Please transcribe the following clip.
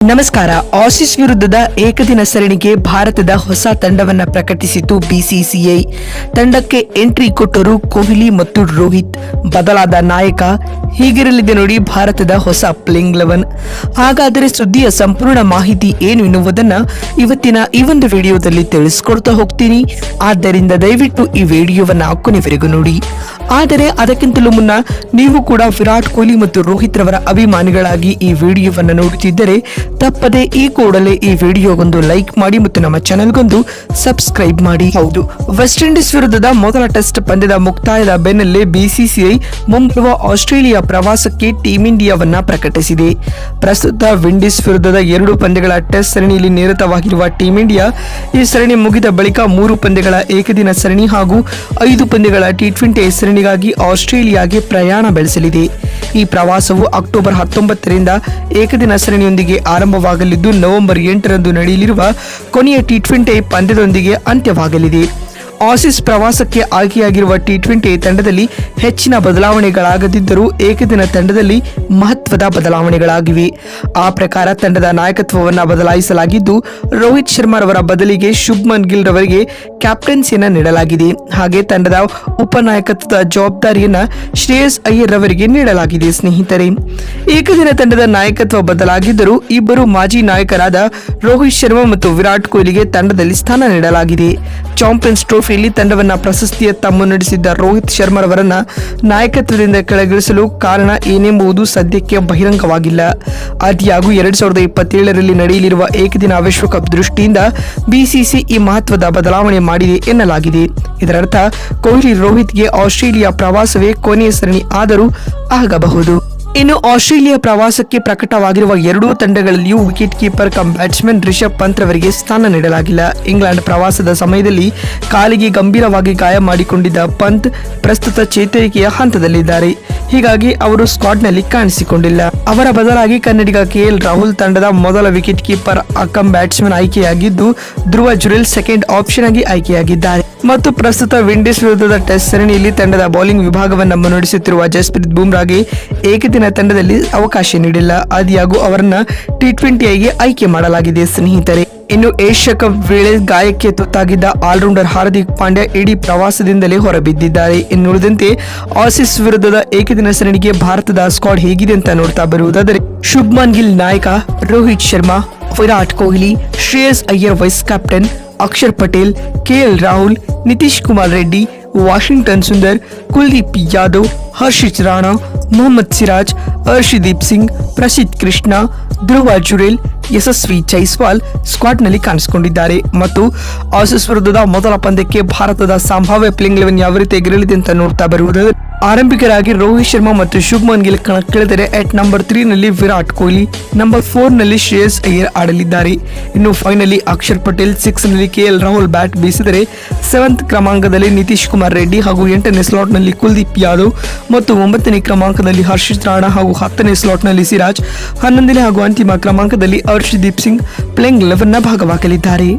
ನಮಸ್ಕಾರ. ಆಸೀಸ್ ವಿರುದ್ಧದ ಏಕದಿನ ಸರಣಿಗೆ ಭಾರತದ ಹೊಸ ತಂಡವನ್ನು ಪ್ರಕಟಿಸಿತು ಬಿಸಿಸಿಐ. ತಂಡಕ್ಕೆ ಎಂಟ್ರಿ ಕೊಟ್ಟರು ಕೊಹ್ಲಿ ಮತ್ತು ರೋಹಿತ್. ಬದಲಾದ ನಾಯಕ, ಹೀಗಿರಲಿದೆ ನೋಡಿ ಭಾರತದ ಹೊಸ ಪ್ಲೇಯಿಂಗ್ ಲೆವೆನ್ ಹಾಗಾದರೆ ಸುದ್ದಿಯ ಸಂಪೂರ್ಣ ಮಾಹಿತಿ ಏನು ಎನ್ನುವುದನ್ನು ಇವತ್ತಿನ ಈ ಒಂದು ವಿಡಿಯೋದಲ್ಲಿ ತಿಳಿಸ್ಕೊಡ್ತಾ ಹೋಗ್ತೀನಿ. ಆದ್ದರಿಂದ ದಯವಿಟ್ಟು ಈ ವಿಡಿಯೋವನ್ನು ಕೊನೆವರೆಗೂ ನೋಡಿ. ಆದರೆ ಅದಕ್ಕಿಂತಲೂ ಮುನ್ನ ನೀವು ಕೂಡ ವಿರಾಟ್ ಕೊಹ್ಲಿ ಮತ್ತು ರೋಹಿತ್ ರವರ ಅಭಿಮಾನಿಗಳಾಗಿ ಈ ವಿಡಿಯೋವನ್ನು ನೋಡುತ್ತಿದ್ದರೆ ತಪ್ಪದೆ ಈ ಕೂಡಲೇ ಈ ವಿಡಿಯೋಗೊಂದು ಲೈಕ್ ಮಾಡಿ ಮತ್ತು ನಮ್ಮ ಚಾನೆಲ್ಗೊಂದು ಸಬ್ಸ್ಕ್ರೈಬ್ ಮಾಡಿ. ಹೌದು ವೆಸ್ಟ್ ಇಂಡೀಸ್ ವಿರುದ್ಧದ ಮೊದಲ ಟೆಸ್ಟ್ ಪಂದ್ಯದ ಮುಕ್ತಾಯದ ಬೆನ್ನಲ್ಲೇ ಬಿಸಿಸಿಐ ಮುಂಬರುವ ಆಸ್ಟ್ರೇಲಿಯಾ ಪ್ರವಾಸಕ್ಕೆ ಟೀಂ ಇಂಡಿಯಾವನ್ನ ಪ್ರಕಟಿಸಿದೆ. ಪ್ರಸ್ತುತ ವಿಂಡೀಸ್ ವಿರುದ್ಧದ ಎರಡು ಪಂದ್ಯಗಳ ಟೆಸ್ಟ್ ಸರಣಿಯಲ್ಲಿ ನಿರತವಾಗಿರುವ ಟೀಂ ಇಂಡಿಯಾ ಈ ಸರಣಿ ಮುಗಿದ ಬಳಿಕ ಮೂರು ಪಂದ್ಯಗಳ ಏಕದಿನ ಸರಣಿ ಹಾಗೂ ಐದು ಪಂದ್ಯಗಳ ಟಿ ಟ್ವೆಂಟಿ ಸರಣಿಗಾಗಿ ಆಸ್ಟ್ರೇಲಿಯಾಗೆ ಪ್ರಯಾಣ ಬೆಳೆಸಲಿದೆ. ಈ ಪ್ರವಾಸವು ಅಕ್ಟೋಬರ್ ಹತ್ತೊಂಬತ್ತರಿಂದ ಏಕದಿನ ಸರಣಿಯೊಂದಿಗೆ ಆರಂಭವಾಗಲಿದ್ದು ನವೆಂಬರ್ ಎಂಟರಂದು ನಡೆಯಲಿರುವ ಕೊನೆಯ ಟಿ ಟ್ವೆಂಟಿ ಪಂದ್ಯದೊಂದಿಗೆ ಅಂತ್ಯವಾಗಲಿದೆ. ಆಸೀಸ್ ಪ್ರವಾಸಕ್ಕೆ ಆಯ್ಕೆಯಾಗಿರುವ ಟಿ ಟ್ವೆಂಟಿ ತಂಡದಲ್ಲಿ ಹೆಚ್ಚಿನ ಬದಲಾವಣೆಗಳಾಗದಿದ್ದರೂ ಏಕದಿನ ತಂಡದಲ್ಲಿ ಮಹತ್ವದ ಬದಲಾವಣೆಗಳಾಗಿವೆ. ಆ ಪ್ರಕಾರ ತಂಡದ ನಾಯಕತ್ವವನ್ನು ಬದಲಾಯಿಸಲಾಗಿದ್ದು, ರೋಹಿತ್ ಶರ್ಮಾರವರ ಬದಲಿಗೆ ಶುಭ್ಮನ್ ಗಿಲ್ ರವರಿಗೆ ಕ್ಯಾಪ್ಟನ್ಸಿಯನ್ನು ನೀಡಲಾಗಿದೆ. ಹಾಗೆ ತಂಡದ ಉಪನಾಯಕತ್ವದ ಜವಾಬ್ದಾರಿಯನ್ನು ಶ್ರೇಯಸ್ ಅಯ್ಯರ್ ರವರಿಗೆ ನೀಡಲಾಗಿದೆ ಸ್ನೇಹಿತರೆ. ಏಕದಿನ ತಂಡದ ನಾಯಕತ್ವ ಬದಲಾಗಿದ್ದರೂ ಇಬ್ಬರು ಮಾಜಿ ನಾಯಕರಾದ ರೋಹಿತ್ ಶರ್ಮಾ ಮತ್ತು ವಿರಾಟ್ ಕೊಹ್ಲಿಗೆ ತಂಡದಲ್ಲಿ ಸ್ಥಾನ ನೀಡಲಾಗಿದೆ. ಚಾಂಪಿಯನ್ಸ್ ಟ್ರೋಫಿಯಲ್ಲಿ ತಂಡವನ್ನ ಪ್ರಶಸ್ತಿಯತ್ತ ಮುನ್ನಡೆಸಿದ್ದ ರೋಹಿತ್ ಶರ್ಮಾರವರನ್ನ ನಾಯಕತ್ವದಿಂದ ಕೆಳಗಿಳಿಸಲು ಕಾರಣ ಏನೆಂಬುದು ಸದ್ಯಕ್ಕೆ ಬಹಿರಂಗವಾಗಿಲ್ಲ. ಅತಿಯಾಗೂ ಎರಡ್ ಸಾವಿರದ ಇಪ್ಪತ್ತೇಳರಲ್ಲಿ ನಡೆಯಲಿರುವ ಏಕದಿನ ವಿಶ್ವಕಪ್ ದೃಷ್ಟಿಯಿಂದ ಬಿಸಿಸಿ ಈ ಮಹತ್ವದ ಬದಲಾವಣೆ ಮಾಡಿದೆ ಎನ್ನಲಾಗಿದೆ. ಇದರರ್ಥ, ಕೊಹ್ಲಿ ರೋಹಿತ್ಗೆ ಆಸ್ಟ್ರೇಲಿಯಾ ಪ್ರವಾಸವೇ ಕೊನೆಯ ಸರಣಿ ಆದರೂ ಆಗಬಹುದು. ಇನ್ನು ಆಸ್ಟ್ರೇಲಿಯಾ ಪ್ರವಾಸಕ್ಕೆ ಪ್ರಕಟವಾಗಿರುವ ಎರಡೂ ತಂಡಗಳಲ್ಲಿಯೂ wicket keeper cum batsman Rishabh Pant ಅವರಿಗೆ ಸ್ಥಾನ ನೀಡಲಾಗಿಲ್ಲ. ಇಂಗ್ಲೆಂಡ್ ಪ್ರವಾಸದ ಸಮಯದಲ್ಲಿ ಕಾಲಿಗೆ ಗಂಭೀರವಾಗಿ ಗಾಯ ಮಾಡಿಕೊಂಡಿದ್ದ ಪಂತ್ ಪ್ರಸ್ತುತ ಚೇತರಿಕೆಯ ಹಂತದಲ್ಲಿದ್ದಾರೆ. ಹೀಗಾಗಿ ಅವರು ಸ್ಕ್ವಾಡ್ನಲ್ಲಿ ಕಾಣಿಸಿಕೊಂಡಿಲ್ಲ. ಅವರ ಬದಲಾಗಿ ಕನ್ನಡಿಗ ಕೆಎಲ್ ರಾಹುಲ್ ತಂಡದ ಮೊದಲ ವಿಕೆಟ್ ಕೀಪರ್ ಅಕಮ್ ಬ್ಯಾಟ್ಸ್ಮನ್ ಆಯ್ಕೆಯಾಗಿದ್ದು, ಧ್ರುವ ಜುರೆಲ್ ಸೆಕೆಂಡ್ ಆಪ್ಷನ್ ಆಗಿ ಆಯ್ಕೆಯಾಗಿದ್ದಾರೆ. ಮತ್ತು ಪ್ರಸ್ತುತ ವಿಂಡೀಸ್ ವಿರುದ್ಧದ ಟೆಸ್ಟ್ ಸರಣಿಯಲ್ಲಿ ತಂಡದ ಬೌಲಿಂಗ್ ವಿಭಾಗವನ್ನು ಮುನ್ನಡೆಸುತ್ತಿರುವ ಜಸ್ಪ್ರೀತ್ ಬುಮ್ರಾಗೆ ಏಕದಿನ ತಂಡದಲ್ಲಿ ಅವಕಾಶ ನೀಡಿಲ್ಲ. ಆದಿಯಾಗೂ ಅವರನ್ನ ಟಿ ಟ್ವೆಂಟಿಗೆ ಆಯ್ಕೆ ಮಾಡಲಾಗಿದೆ ಸ್ನೇಹಿತರೆ. ಇನ್ನು ಏಷ್ಯಾ ಕಪ್ ವೇಳೆ ಗಾಯಕ್ಕೆ ತುತ್ತಾಗಿದ್ದ ಆಲ್ರೌಂಡರ್ ಹಾರ್ದಿಕ್ ಪಾಂಡ್ಯ ಇಡೀ ಪ್ರವಾಸದಿಂದಲೇ ಹೊರಬಿದ್ದಿದ್ದಾರೆ. ಇನ್ನುಳಿದಂತೆ ಆಸಿಸ್ ವಿರುದ್ಧದ ಏಕದಿನ ಸರಣಿಗೆ ಭಾರತದ ಸ್ಕ್ವಾಡ್ ಹೇಗಿದೆ ಅಂತ ನೋಡ್ತಾ ಬರುವುದಾದರೆ ಶುಭ್ಮನ್ ಗಿಲ್ ನಾಯಕ Rohit Sharma, Virat Kohli, Shreyas Iyer vice captain Axar Patel K L Rahul, Nitish Kumar Reddy, Washington Sundar, Kuldeep Yadav, Harshit Rana, Mohammed Siraj, Harshdeep Singh Prasidh Krishna Dhruv Jurel, Yashasvi Jaiswal ಸ್ಕ್ವಾಡ್ನಲ್ಲಿ ಕಾಣಿಸಿಕೊಂಡಿದ್ದಾರೆ. ಮತ್ತು ಆಸಿಸ್ ವಿರುದ್ಧದ ಮೊದಲ ಪಂದ್ಯಕ್ಕೆ ಭಾರತದ ಸಂಭಾವ್ಯ playing eleven ಯಾವ ರೀತಿ ಎಗರಲಿದೆ ಅಂತ ನೋಡ್ತಾ ಬರುವುದಾದರೆ ಆರಂಭಿಕರಾಗಿ ರೋಹಿತ್ ಶರ್ಮಾ ಮತ್ತು ಶುಭ್ಮನ್ ಗಿಲ್ ಕಣಕ್ಕಿಳಿದರೆ ಅಟ್ ನಂಬರ್ ತ್ರೀ ನಲ್ಲಿ ವಿರಾಟ್ ಕೊಹ್ಲಿ ನಂಬರ್ ಫೋರ್ನಲ್ಲಿ ಶ್ರೇಯಸ್ ಅಯ್ಯರ್ ಆಡಲಿದ್ದಾರೆ. ಇನ್ನು ಫೈನಲಿ ಅಕ್ಷರ್ ಪಟೇಲ್ ಸಿಕ್ಸ್ನಲ್ಲಿ ಕೆಎಲ್ ರಾಹುಲ್ ಬ್ಯಾಟ್ ಬೀಸಿದರೆ ಸೆವೆಂತ್ ಕ್ರಮಾಂಕದಲ್ಲಿ ನಿತೀಶ್ ಕುಮಾರ್ ರೆಡ್ಡಿ ಹಾಗೂ ಎಂಟನೇ ಸ್ಲಾಟ್ನಲ್ಲಿ ಕುಲ್ದೀಪ್ ಯಾದವ್ ಮತ್ತು ಒಂಬತ್ತನೇ ಕ್ರಮಾಂಕದಲ್ಲಿ ಹರ್ಷಿತ್ ರಾಣಾ ಹಾಗೂ ಹತ್ತನೇ ಸ್ಲಾಟ್ನಲ್ಲಿ ಸಿರಾಜ್, ಹನ್ನೊಂದನೇ ಹಾಗೂ ಅಂತಿಮ ಕ್ರಮಾಂಕದಲ್ಲಿ ಅರ್ಷದೀಪ್ ಸಿಂಗ್ ಪ್ಲೇಯಿಂಗ್ ಲೆವೆನ್ನ ಭಾಗವಾಗಲಿದ್ದಾರೆ.